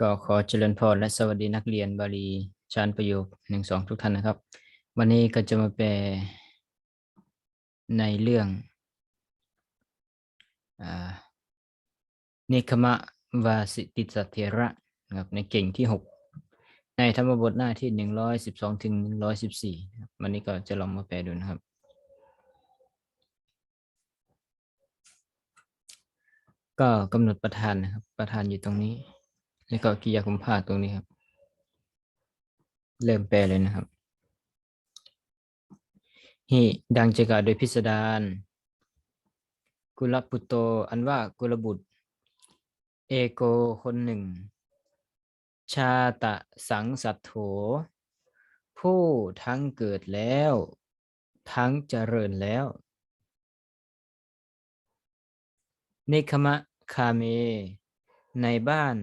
ก็ขอเจริญพรและสวัสดีนักเรียนบาลีชั้นประโยคหนึ่งสองทุกท่านนะครับ วันนี้ก็จะมาแปลในเรื่องอนิคมะวาสิติสสเทระนะครับในเก่งที่หกในธรรมบทหน้าที่หนึ่งร้อยสิบสองถึงหนึ่งร้อยสิบสี่วันนี้ก็จะลองมาแปลดูนะครับ ก็กำหนดประธานนะครับ ประธานอยู่ตรงนี้ แล้วก็กิริยาคุมภาตรงนี้ครับ เริ่มแปลเลยนะครับฮิดังจะกล่าวโดยพิสดารกุลปุตโต อันว่ากุลบุตร เอโกคนหนึ่ง ชาตะสังสัตโถ ผู้ทั้งเกิดแล้ว ทั้งเจริญแล้วนิคมะคาเม ในบ้าน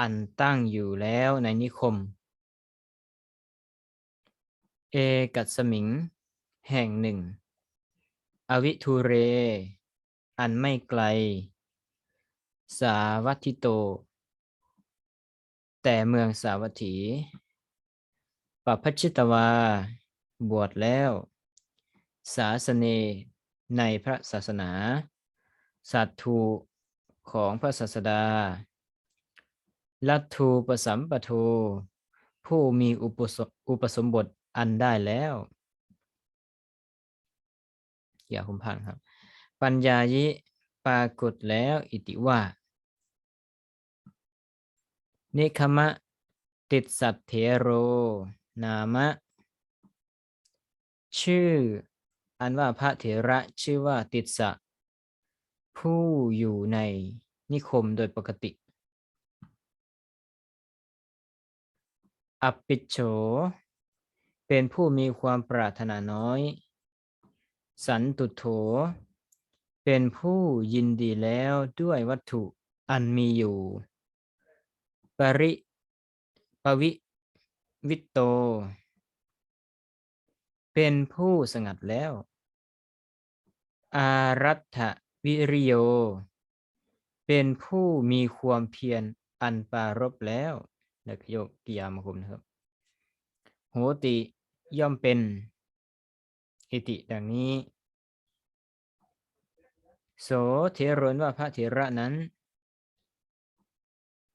อันตั้งอยู่แล้วในนิคม เอกัสมิง แห่งหนึ่ง อวิทูเร อันไม่ไกล สาวัติโต แต่เมืองสาวัตถีปพัชชิตวา บวชแล้วสาสเนในพระศาสนา สัตถูของพระศาสดา ลัทธูปสัมปโทผู้มีอุปสอุปสมบทอันได้แล้วอย่าคุมพันครับ ปัญญายิปรากฏแล้วอิติว่า นิคมะติดสัตเถโร นามะ ชื่อ อันว่าพระเถระชื่อว่าติดสะผู้อยู่ในนิคมโดยปกติ อัปปิชโฉเป็นผู้มีความปรารถนาน้อย สันตุโถ เป็นผู้ยินดีแล้วด้วยวัตถุอันมีอยู่ ปริปวิวิตโต เป็นผู้สงัดแล้ว อารัตวิริโย เป็นผู้มีความเพียรอันปรารบแล้ว แล้วก็โยกกิยามคุมนะครับ โหติย่อมเป็น อิติดังนี้ โสเทรนว่าพระเถระนั้น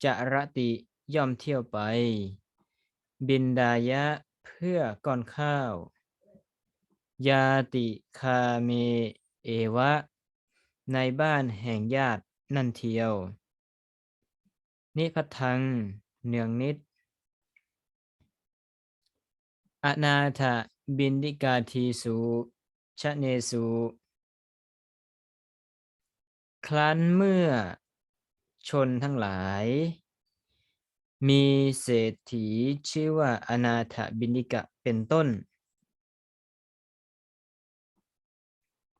จะรติย่อมเที่ยวไป บินดายะเพื่อก้อนข้าว ยาติคาเมเอวะ ในบ้านแห่งญาตินั่นเทียว นิพัทัง เนืองนิด อนาถบินดิกาทีสุชะเนสุครั้นเมื่อชนทั้งหลาย มีเศรษฐีชื่อว่าอนาถบินิกะเป็นต้น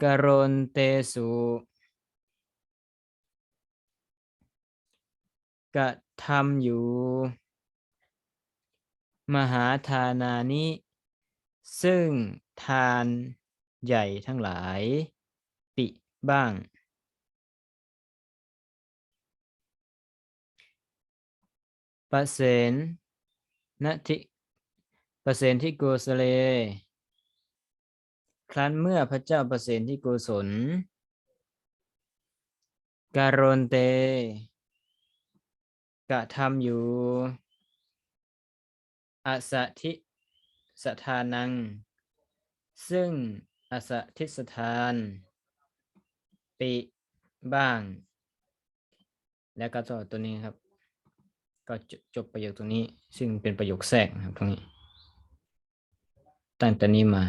กรณเตสุกะ ทำอยู่ มหาทานานิ ซึ่งทานใหญ่ทั้งหลาย ปิบ้าง ปะเสนนทิปะเสนที่โกสเล ครั้นเมื่อพระเจ้าประเสนที่โกศลการนเต กระทำอยู่ อสถิสถานัง ซึ่งอสถิสถาน ปิบ้าง แล้วก็ต่อตัวนี้ครับ ก็จบจบประโยคตรงนี้ ซึ่งเป็นประโยคแทรกนะครับตรงนี้ ตั้งแต่นี้มา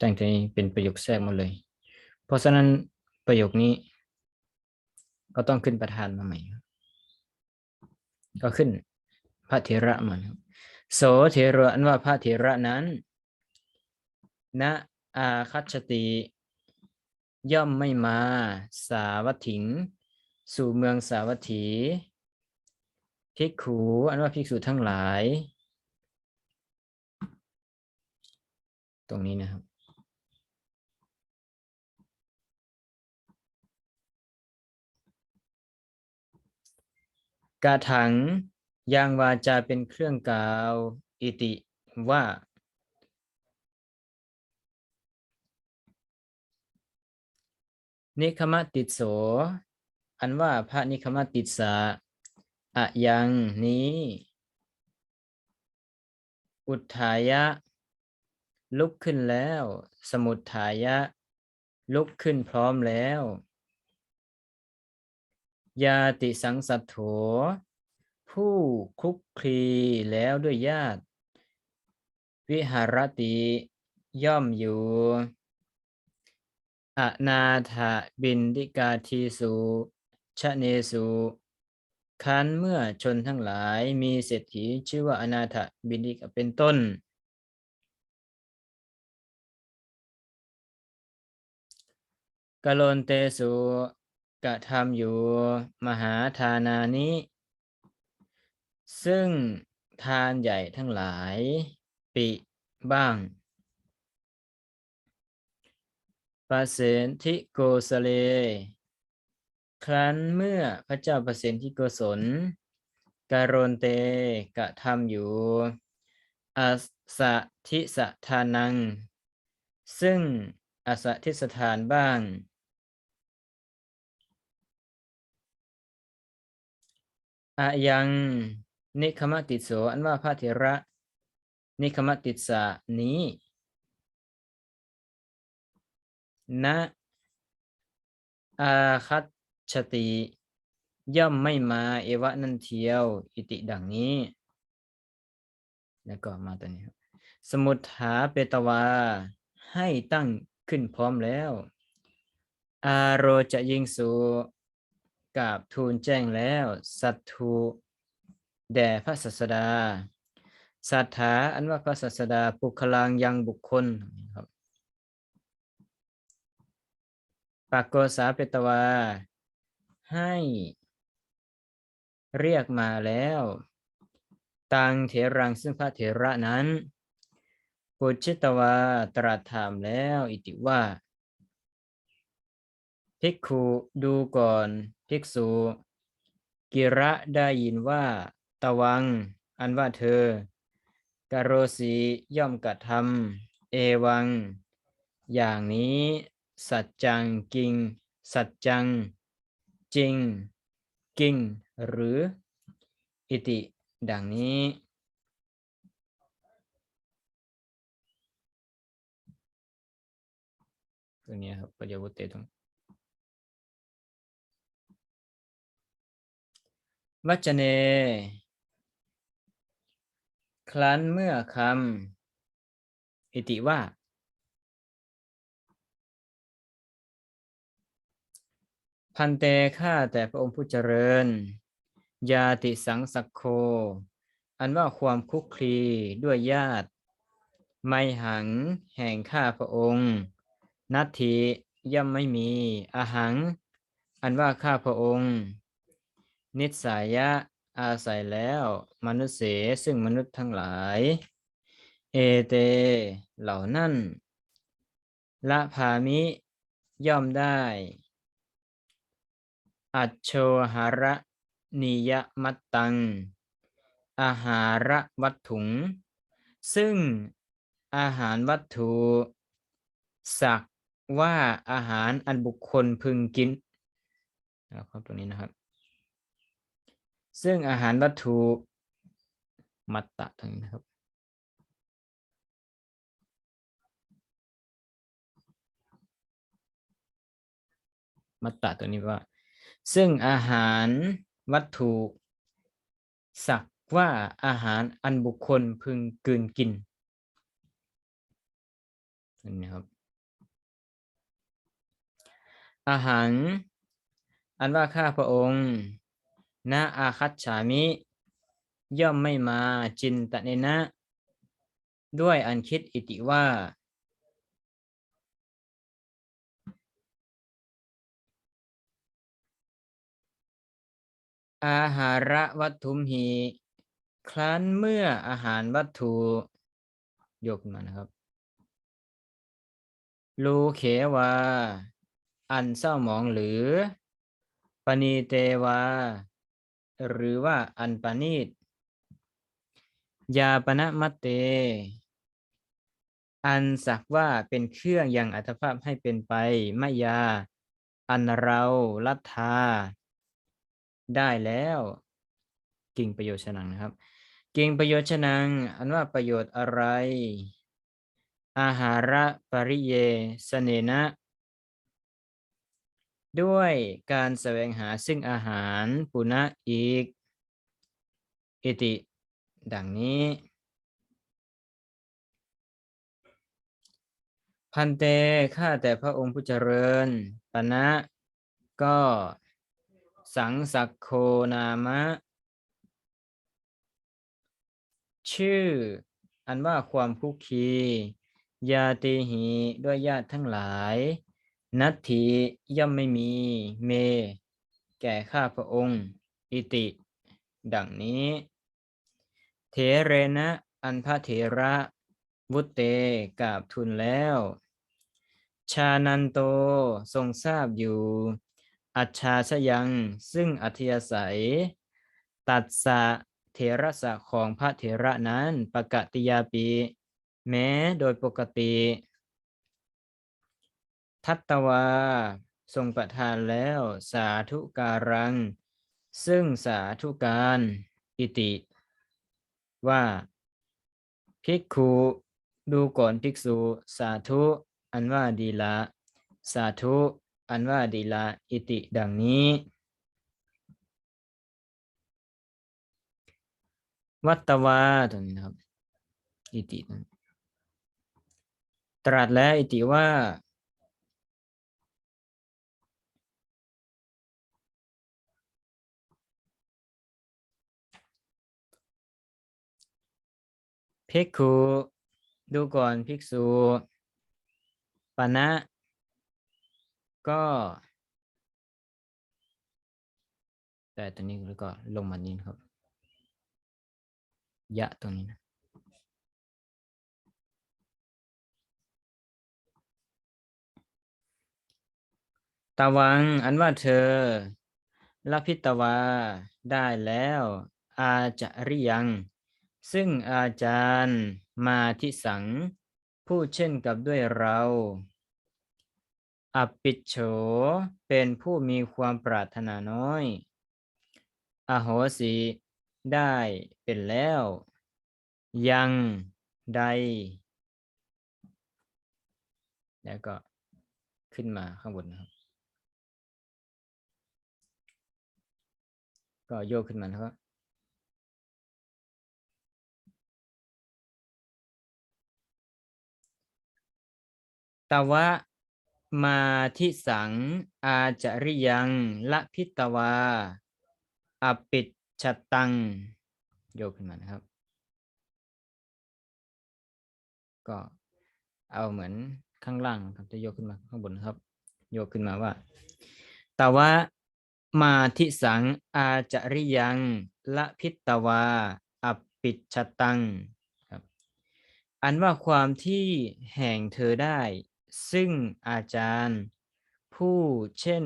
ตั้งแต่นี้เป็นประโยคแทรกหมดเลย เพราะฉะนั้นประโยคนี้ ก็ต้องขึ้นประธานมาใหม่ ก็ขึ้น พระเถระมาโสเถระอันว่าพระเถระนั้นณอาคัจติ ย่อมไม่มาสาวัตถิง สู่เมืองสาวัตถีภิกขุอันว่าภิกษุทั้งหลาย ตรงนี้นะครับ กาถังยังวาจาเป็นเครื่องกล่าวอิติว่า นิคมติโส อันว่าพระนิคมติสาอะยังนี้ อุทายะ ลุกขึ้นแล้ว สมุทธายะ ลุกขึ้นพร้อมแล้ว ยาติสังสัทโถ ผู้คุกคลีแล้วด้วยญาติ วิหารติย่อมอยู่อนาถบินดิกาทีสุชะเนสุคันเมื่อชนทั้งหลายมีเศรษฐีชื่อว่าอนาถบินดิกาเป็นต้นกะโลนเตสุ กระทำอยู่มหาทานานิซึ่งทานใหญ่ทั้งหลาย ปิบ้างปเสนทิโกสเล ครั้นเมื่อพระเจ้าประสิทธิโกศลการนเตกระทำอยู่อาสะทิสทานัง ซึ่งอาสะทิสถานบ้าง อะยังนิคมติโสอันว่าพระเถระ นิคมติสานี้ณอาคัตชติย่อมไม่มาเอวะนันเทียว อิติดังนี้ แล้วก็มาตัวนี้ สมุทฐาเปตวา ให้ตั้งขึ้นพร้อมแล้ว อาโรจะยิงสู กราบทูลแจ้งแล้ว สัตทูแด่พระศาสดาสัทธาอันว่าพระศาสดาปุคลังยังบุคคลครับปากโกสาเปตวา ให้ เรียกมาแล้วตังเถรังซึ่งพระเถระนั้นปุชิตวาตรัสถามแล้ว อิติว่า ภิกขุดูก่อน ภิกษุ กิระได้ยินว่า ตะวัง อันว่าเธอ กโรสีย่อมกระทำเอวัง อย่างนี้ สัจจังกิง สัจจัง จริง กิง หรือ อิติ ดังนี้ตัวนี้ครับประโยชน์เตตรง วัจเน ครั้นเมื่อคำอิติว่า พันเตข้าแต่พระองค์ผู้เจริญ ยาติสังสักโค อันว่าความคุกคลีด้วยญาติ ไม่หังแห่งข้าพระองค์ นัตถิย่อมไม่มีอาหัง อันว่าข้าพระองค์ นิสายะอาศัยแล้ว มนุษย์เสซึ่งมนุษย์ทั้งหลาย เอเต เหล่านั้นละพามิ ย่อมได้ อัจโชหาระนิยมัตตัง อาหารวัตถุง ซึ่งอาหารวัตถุ สักว่าอาหารอันบุคคลพึงกินนะครับตรงนี้นะครับ ซึ่งอาหารวัตถุมัตตะตรงนี้นะครับ มัตตะตัวนี้ว่า ซึ่งอาหารวัตถุสักว่าอาหารอันบุคคลพึงกืนกินนี่ครับ อาหาร อันว่าข้าพระองค์ นาอาคัตฉามิ ย่อมไม่มาจินตะเนนะ ด้วยอันคิดอิติว่า อาหาระวัตถุมหีครั้นเมื่ออาหารวัตถุยกมานะครับลูเขวา อันเศร้าหมองหรือ ปณีเตวา หรือว่าอันปานีตยาปณะมัตเต อันสักว่าเป็นเครื่องยังอัตภาพให้เป็นไปมายา อันเราลัทธา ได้แล้ว กิ่งประโยชน์ชนังนะครับ กิ่งประโยชน์ชนัง อันว่าประโยชน์อะไร อาหาระปริเยสเนนะ ด้วยการแสวงหาซึ่งอาหารปุณะอีก อิติ ดังนี้ พันเตข้าแต่พระองค์ผู้เจริญปณะก็สังสักโคนามะ ชื่อ อันว่าความคุกคี ยาติหีด้วยญาติทั้งหลาย นัตถิย่อมไม่มีเม แก่ข้าพระองค์ อิติ ดังนี้เถเรนะอันพระเถระวุตเตกราบทูลแล้ว ชานันโตทรงทราบอยู่ อัจฉาชยังซึ่งอัธยาศัย ตัดสะเถระสะของพระเถระนั้นปกติยาปี แม้โดยปกติ ทัตตวา ทรงประทานแล้ว สาธุการัง ซึ่งสาธุการอิติ ว่า ภิกขุดูก่อนภิกษุ สาธุ อันว่าดีละ สาธุ อันว่าดีละอิติดังนี้ วัตตวาตรงนี้นะครับ อิติตรัสแล้วอิติว่า ภิกขุดูก่อนภิกษุปณะก็แต่ตัวนี้แล้วก็ลงมานี้นครับ ยะตรงนี้นะตาวังอันว่าเธอละพิตวาได้แล้ว อาจาริยัง ซึ่งอาจารย์มาทิสังผู้เช่นกับด้วยเราอปิชโฉเป็นผู้มีความปรารถนาน้อย อโหสิได้เป็นแล้ว ยังใด แล้วก็ขึ้นมาข้างบนนะครับ ก็โยกขึ้นมานะครับ ตวะมาทิสัง อาจาริยังละพิตวาอปิชตัง โยกขึ้นมานะครับ ก็เอาเหมือนข้างล่างครับจะโยกขึ้นมาข้างบนครับ โยกขึ้นมาว่าตวะมาทิสัง อาจาริยังละพิตวาอปิชชตังครับ อันว่าความที่แห่งเธอได้ ซึ่งอาจารย์ ผู้เช่น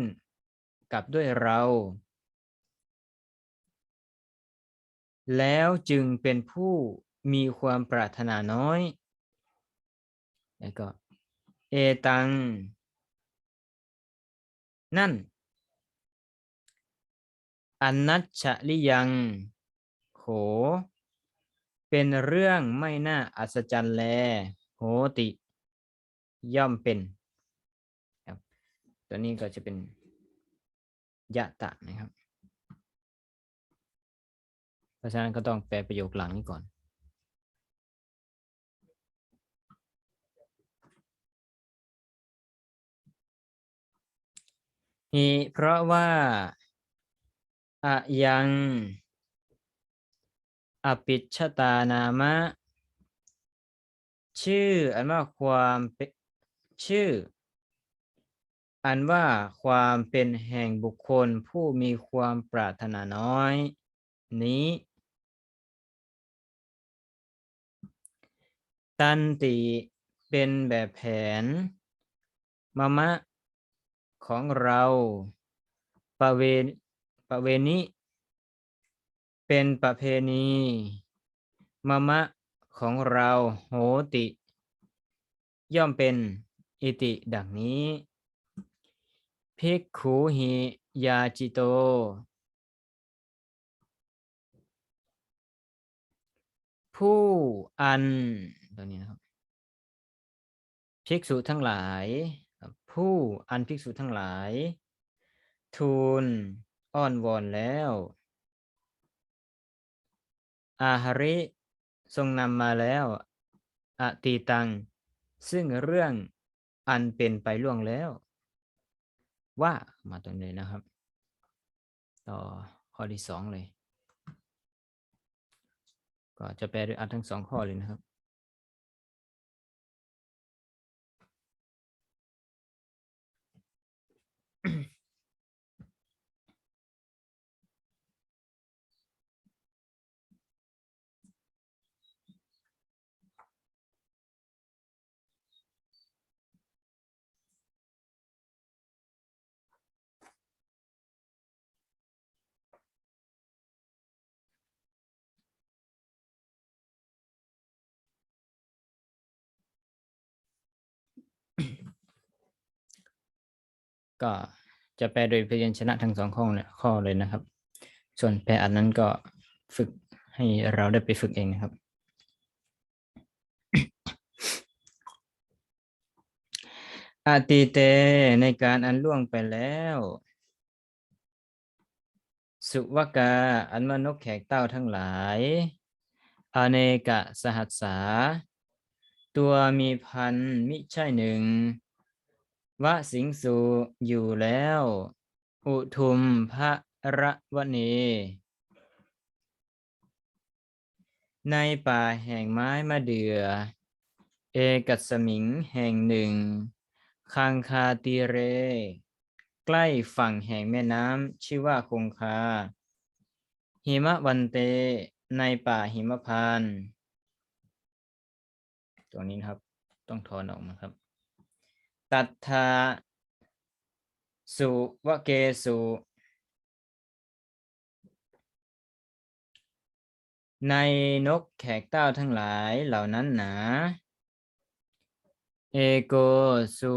กับด้วยเรา แล้วจึงเป็นผู้มีความปรารถนาน้อย แล้วก็ เอตัง นั่นอนัชชลิยัง โข เป็นเรื่องไม่น่าอัศจรรย์แล โหติ ย่อมเป็นครับตัวนี้ก็จะเป็นยะตะนะครับ เพราะฉะนั้นก็ต้องแปลประโยคหลังนี้ก่อน นี่เพราะว่าอะยังอปิชชตานามะ ชื่ออันว่าความเป็น ชื่อ อันว่าความเป็นแห่งบุคคลผู้มีความปรารถนาน้อย นี้ ตันติเป็นแบบแผน มะมะ ของเราปะเวปะเวนิเป็นประเพณีมะมะของเราโหติ ย่อมเป็น อิติดังนี้ภิกขุหิยาจิโต ผู้อันตรงนี้นะครับภิกษุทั้งหลาย ผู้อันภิกษุทั้งหลาย ทูลอ้อนวอนแล้ว อาหาริ ทรงนำมาแล้ว อตีตัง ซึ่งเรื่อง อันเป็นไปล่วงแล้ว ว่ามาตรงนี้นะครับ ต่อข้อที่สองเลย ก็จะแปลโดยอันทั้งสองข้อเลยนะครับ ก็จะแปลโดยพยัญชนะทั้งสองข้อเลยข้อเลยนะครับ ส่วนแปลอันนั้นก็ฝึกให้เราได้ไปฝึกเองนะครับ อาติเตในการอันล่วงไปแล้ว สุวกาอันมานกแขกเต้าทั้งหลาย อเนกะสหัสสา ตัวมีพันมิใช่หนึ่ง วะสิงสุอยู่แล้ว อุทุมพระระวเน ในป่าแห่งไม้มะเดือ่อ เอกัสมิงแห่งหนึ่ง คังคาตีเร ใกล้ฝั่งแห่งแม่น้ำชื่อว่าคงคา หิมะวันเต ในป่าหิมพานต์ตรงนี้นะครับ ต้องถอนออกมาครับ ตัทธาสุวเกสุในนกแขกเต้าทั้งหลายเหล่านั้นหนา เอโกสุ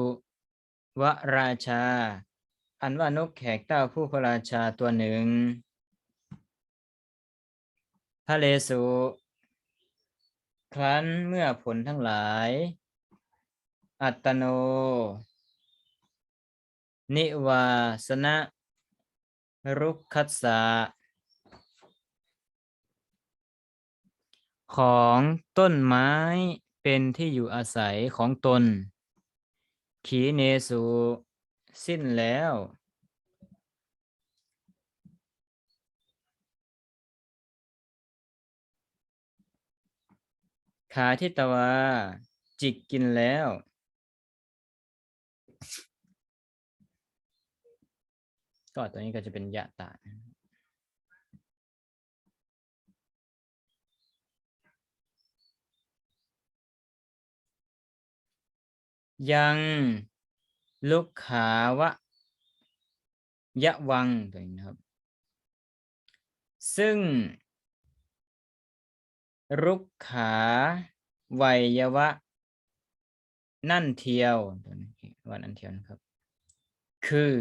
วราชา อันว่านกแขกเต้าผู้พระราชาตัวหนึ่ง ทะเลสุครั้นเมื่อผลทั้งหลาย อัตโน นิวาสนะรุกขัสสะของต้นไม้เป็นที่อยู่อาศัยของตน ขีเนสุสิ้นแล้ว ขาทิตวา จิกกินแล้ว ก็ตัวนี้ก็จะเป็นยะตายังลุกขาวะ ยะวังตัวนี้นะครับ ซึ่งรุกขาวัยวะ นั่นเทียวตัวนี้ว่านั่นเทียวนะครับ คือ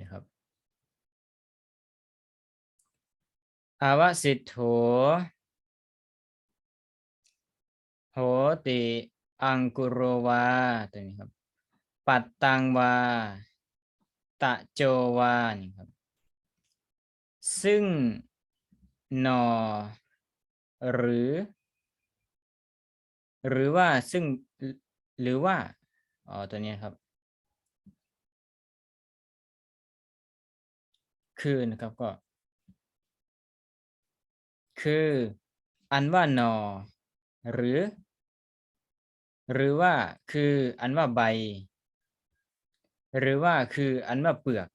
นี่ครับอาวสิทโธโหติอังกุโรวาตัวนี้ครับ ปัตตังวา ตะโจวานี่ครับ ซึ่งหนอหรือ หรือว่าซึ่งหรือว่าอ๋อตัวนี้ครับ คือนะครับก็ คือ อันว่าหนอ หรือ หรือว่าคืออันว่าใบ หรือว่าคืออันว่าเปลือก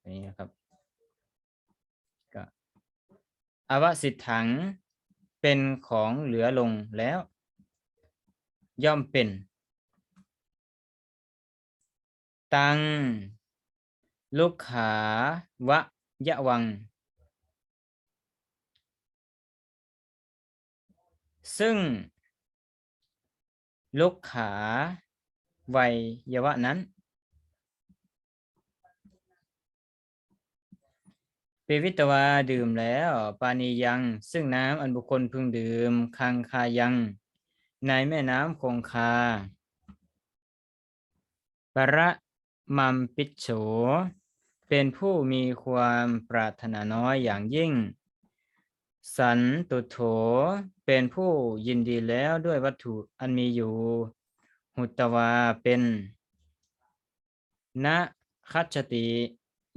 อันนี้นะครับก็อวสิทถัง เป็นของเหลือลงแล้ว ย่อมเป็น ตัง ลูกขาวะยะวัง ซึ่งลูกขาไวยยวะนั้นเปวิตวาดื่มแล้ว ปานียังซึ่งน้ำอันบุคคลพึงดื่ม คังคายัง ในแม่น้ำคงคา ประมัมปิโฉ เป็นผู้มีความปรารถนาน้อยอย่างยิ่ง สันตุโถ เป็นผู้ยินดีแล้วด้วยวัตถุอันมีอยู่ หุตวาเป็นนะคัจติ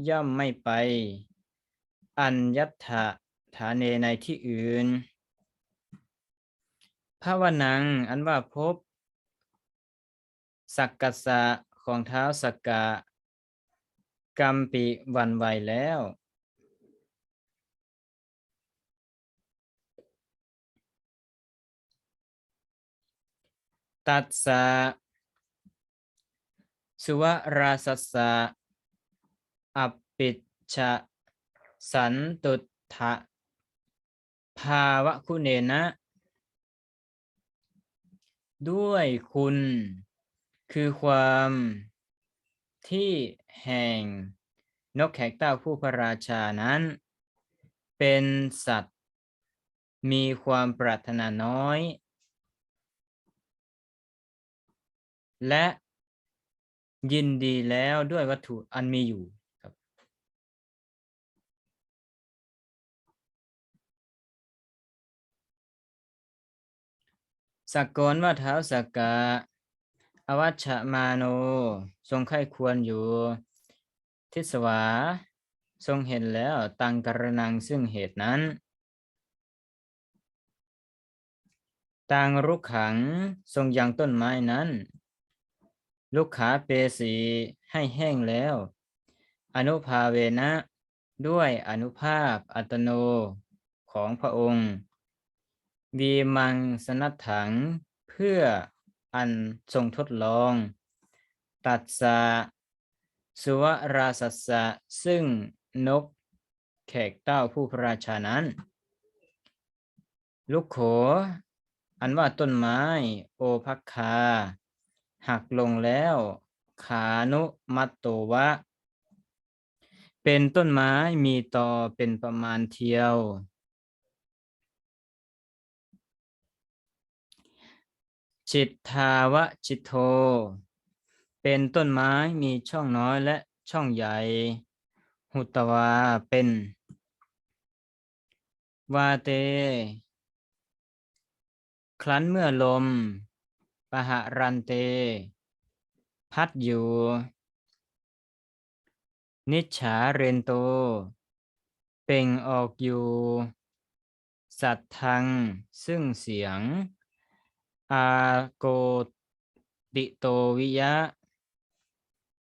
ย่อมไม่ไป อัญญัตถะฐานเนในที่อื่นภาวนัง อันว่าพบ สักกัสสะของเท้าสักกะ กัมปิวันไหวแล้ว ตัสสะสุวราสัสสะอัปปิชะสันตุทะภาวะคุเนนะ ด้วยคุณคือความ ที่แห่งนกแขกเต้าผู้พระราชานั้น เป็นสัตว์ มีความปรารถนาน้อย และยินดีแล้วด้วยวัตถุอันมีอยู่ครับสักกรว่าเท้าสักกะ อวัชมาโน ทรงไข้ควรอยู่ ทิสวา ทรงเห็นแล้วตังกรนังซึ่งเหตุนั้น ตังรุกขังทรงยังต้นไม้นั้นลูกขาเปสีให้แห้งแล้ว อนุภาเวนะด้วยอนุภาพอัตโนของพระองค์วีมังสนัตถังเพื่อ อันทรงทดลอง ตัดสะสุวราสัสสะซึ่งนกแขกเต้าผู้พระราชานั้นลูกโข อันว่าต้นไม้ โอภักคา หักลงแล้ว ขานุมัตโตวะ เป็นต้นไม้มีต่อเป็นประมาณเทียว จิตทาวะจิตโท เป็นต้นไม้มีช่องน้อยและช่องใหญ่ หุตวาเป็น วาเต ครั้นเมื่อลมปหะรันเต พัดอยู่ นิจฉาเรนโต เป่งออกอยู่ สัตทัง ซึ่งเสียง อาโกติโตวิยะ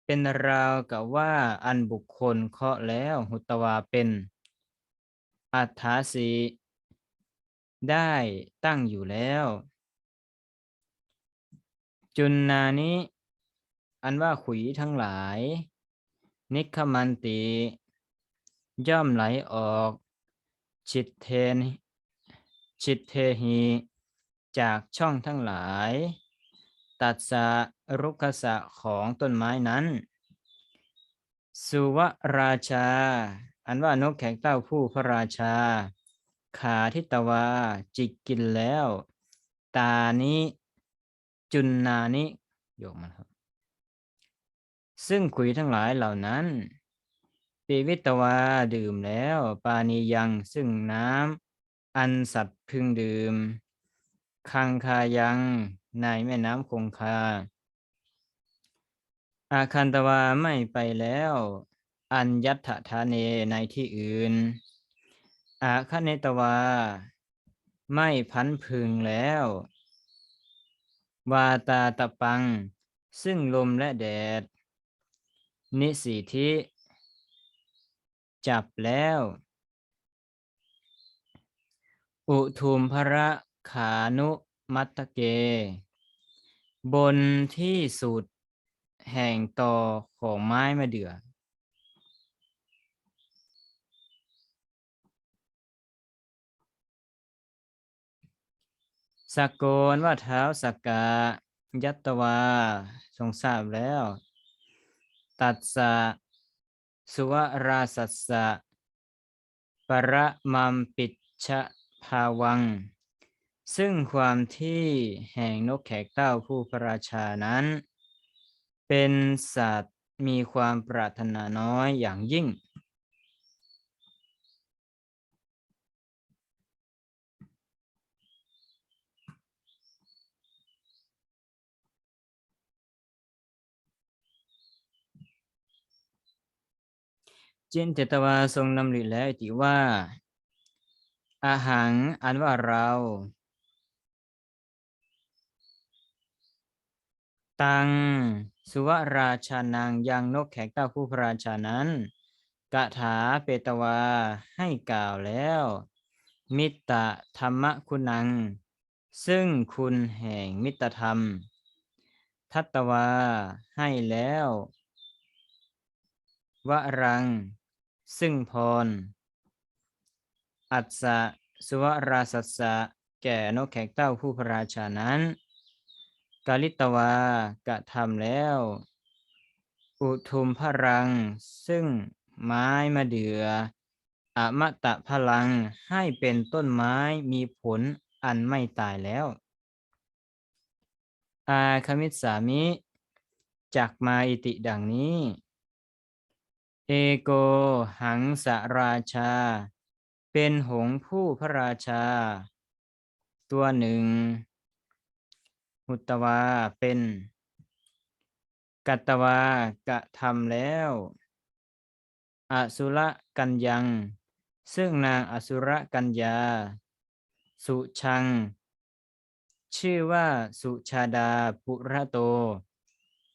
เป็นราวกับว่า อันบุคคลเคาะแล้ว หุตวาเป็น อัฏฐาสีได้ตั้งอยู่แล้ว จุนนานิอันว่าขุยทั้งหลาย นิคมันติ ย่อมไหลออก ชิตเทนชิตเทหี จากช่องทั้งหลาย ตัดสะรุกขสะของต้นไม้นั้น สุวราชา อันว่านกแขกเต้าผู้พระราชา ขาทิตวา จิกกินแล้ว ตานิจุนนานิโยกมันครับ ซึ่งขุยทั้งหลายเหล่านั้นปีวิตวาดื่มแล้ว ปานียังซึ่งน้ำอันสัตว์พึงดื่ม คังคายังในแม่น้ำคงคา อาคันตวาไม่ไปแล้ว อัญยัตถทาเนในที่อื่น อาคเนตวา ไม่พันพึงแล้ว วาตาตะปัง ซึ่งลมและแดด นิสีธิจับแล้ว อุทุมพระ ขานุมัตตเก บนที่สุดแห่งต่อของไม้มะเดื่อ สกโกนว่าเท้าสกกา ยัตตวา ทรงทราบแล้ว ตัดสะ สุวราสัสสะ ปรมัมปิชภาวัง ซึ่งความที่แห่งนกแขกเต้าผู้พระราชานั้น เป็นสัตว์มีความปรารถนาน้อยอย่างยิ่งจินเตตวาทรงนำริแล้วอิติว่า อาหังอันว่าเรา ตัง สุวราชานังยังนกแขกเต้าผู้พระราชานั้นกะถาเปตวาให้กล่าวแล้ว มิตรธรรมคุณัง ซึ่งคุณแห่งมิตรธรรม ทัตตวาให้แล้ววรัง ซึ่งพร อัสสะสุวราสัสสะแก่นกแขกเต้าผู้พระราชานั้น กาลิตวากระทำแล้ว อุทุมพรัง ซึ่งไม้มะเดืออมตะพลังให้เป็นต้นไม้มีผลอันไม่ตายแล้ว อาคมิสามิจักมาอิติดังนี้ เอโกหังสราชา เป็นหงผู้พระราชา ตัวหนึ่ง หุตวาเป็น กัตตวากระทำแล้ว อสุรกัญญัง ซึ่งนางอสุรกัญญา สุชัง ชื่อว่าสุชาดาปุระโต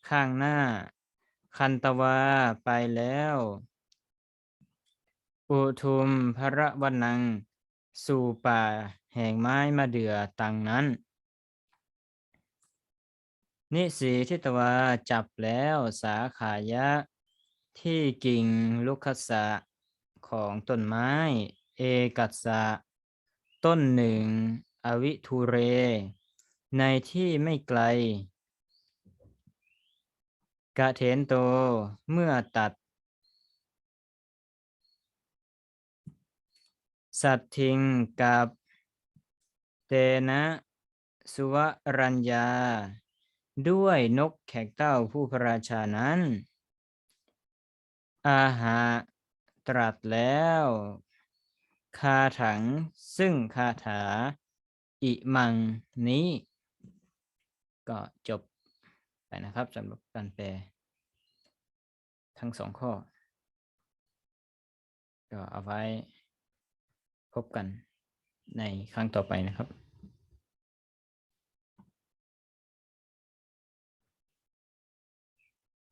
ข้างหน้า คันตวาไปแล้วอุทุมพระวันนัง สู่ป่าแห่งไม้มะเดื่อตังนั้น นิสีทิตวาจับแล้วสาขายะ ที่กิ่งลุคสะของต้นไม้ เอกัสสะต้นหนึ่ง อวิทุเร ในที่ไม่ไกล กะเถนโตเมื่อตัด สัตทิงกับ เตนะ สุวรัญญา ด้วยนกแขกเต้าผู้พระราชานั้น อาหาตรัสแล้ว คาถังซึ่งคาถา อิมังนี้ ก็จบไปนะครับสำหรับการแปล ทั้งสองข้อ ก็เอาไว้พบกันในครั้งต่อไปนะครับ